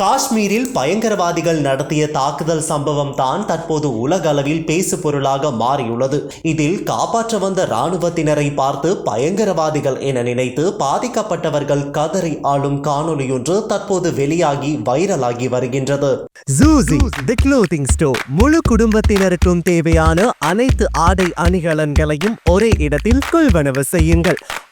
காஷ்மீரில் பயங்கரவாதிகள் நடத்திய தாக்குதல் சம்பவம் தான் தற்போது உலக அளவில் பேசு பொருளாக மாறியுள்ளது. இதில் காப்பாற்ற வந்த இராணுவத்தினரை பார்த்து பயங்கரவாதிகள் என நினைத்து பாதிக்கப்பட்டவர்கள் கதறி ஆளும் காணொளியொன்று தற்போது வெளியாகி வைரலாகி வருகின்றது. ஜூசி தி க்ளோத்திங் ஸ்டோர் முழு குடும்பத்தினருக்கும் தேவையான அனைத்து ஆடை அணிகலன்களையும் ஒரே இடத்தில் கொள்வனவு செய்யுங்கள்.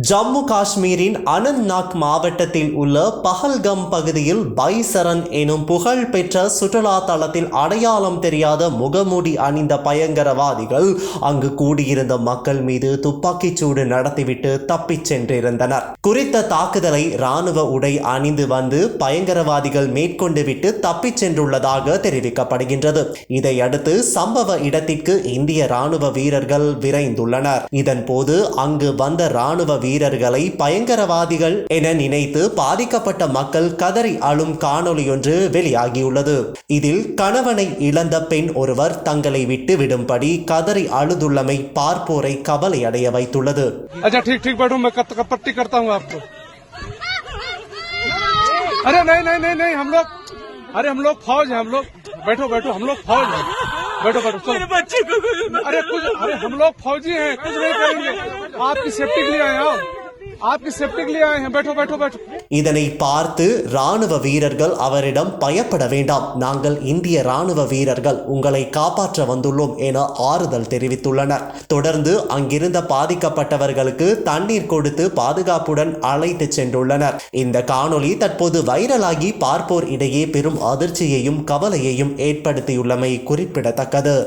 ஜம்மு காஷ்மீரின் அனந்த்நாக் மாவட்டத்தில் உள்ள பஹல்கம் பகுதியில் பைசரன் எனும் புகழ்பெற்ற சுற்றுலா தளத்தில் அடையாளம் தெரியாத முகமூடி அணிந்த பயங்கரவாதிகள் அங்கு கூடியிருந்த மக்கள் மீது துப்பாக்கிச் சூடு நடத்திவிட்டு தப்பிச் சென்றிருந்தனர். குறித்த தாக்குதலை ராணுவ உடை அணிந்து வந்து பயங்கரவாதிகள் மேற்கொண்டு விட்டு தப்பிச் சென்றுள்ளதாக தெரிவிக்கப்படுகின்றது. இதையடுத்து சம்பவ இடத்திற்கு இந்திய ராணுவ வீரர்கள் விரைந்துள்ளனர். இதன்போது அங்கு வந்த இராணுவ வீரர்களை பயங்கரவாதிகள் என நினைத்து பாதிக்கப்பட்ட மக்கள் கதறி அழும் காணொளியொன்று வெளியாகியுள்ளது இதில் கணவனை இழந்த பெண் ஒருவர் தங்களை விட்டு விடும்படி கதறி அழுதுள்ளமை பார்ப்போரை கவலையடைய வைத்துள்ளது अच्छा ठीक ठीक बैठो मैं कत- कत- पट्टी करता हूँ आपको अरे नहीं नहीं नहीं नहीं हम लोग अरे हम लोग फौज हैं हम लोग बैठो बैठो हम लोग फौज हैं बैठो बैठो चलो बच्चे को कुछ अरे कुछ अरे हम लोग फौजी हैं कुछ नहीं करेंगे आपकी सेफ्टी के लिए आए हैं आओ। आपकी सेफ्टी के लिए आए हैं बैठो बैठो बैठो இதனை பார்த்து ராணுவ வீரர்கள் அவரிடம் பயப்பட வேண்டாம் நாங்கள் இந்திய ராணுவ வீரர்கள் உங்களை காப்பாற்ற வந்துள்ளோம் என ஆறுதல் தெரிவித்துள்ளனர் தொடர்ந்து அங்கிருந்த பாதிக்கப்பட்டவர்களுக்கு தண்ணீர் கொடுத்து பாதுகாப்புடன் அழைத்து சென்றுள்ளனர் இந்த காணொளி தற்போது வைரலாகி பார்ப்போர் இடையே பெரும் அதிர்ச்சியையும் கவலையையும் ஏற்படுத்தியுள்ளமை குறிப்பிடத்தக்கது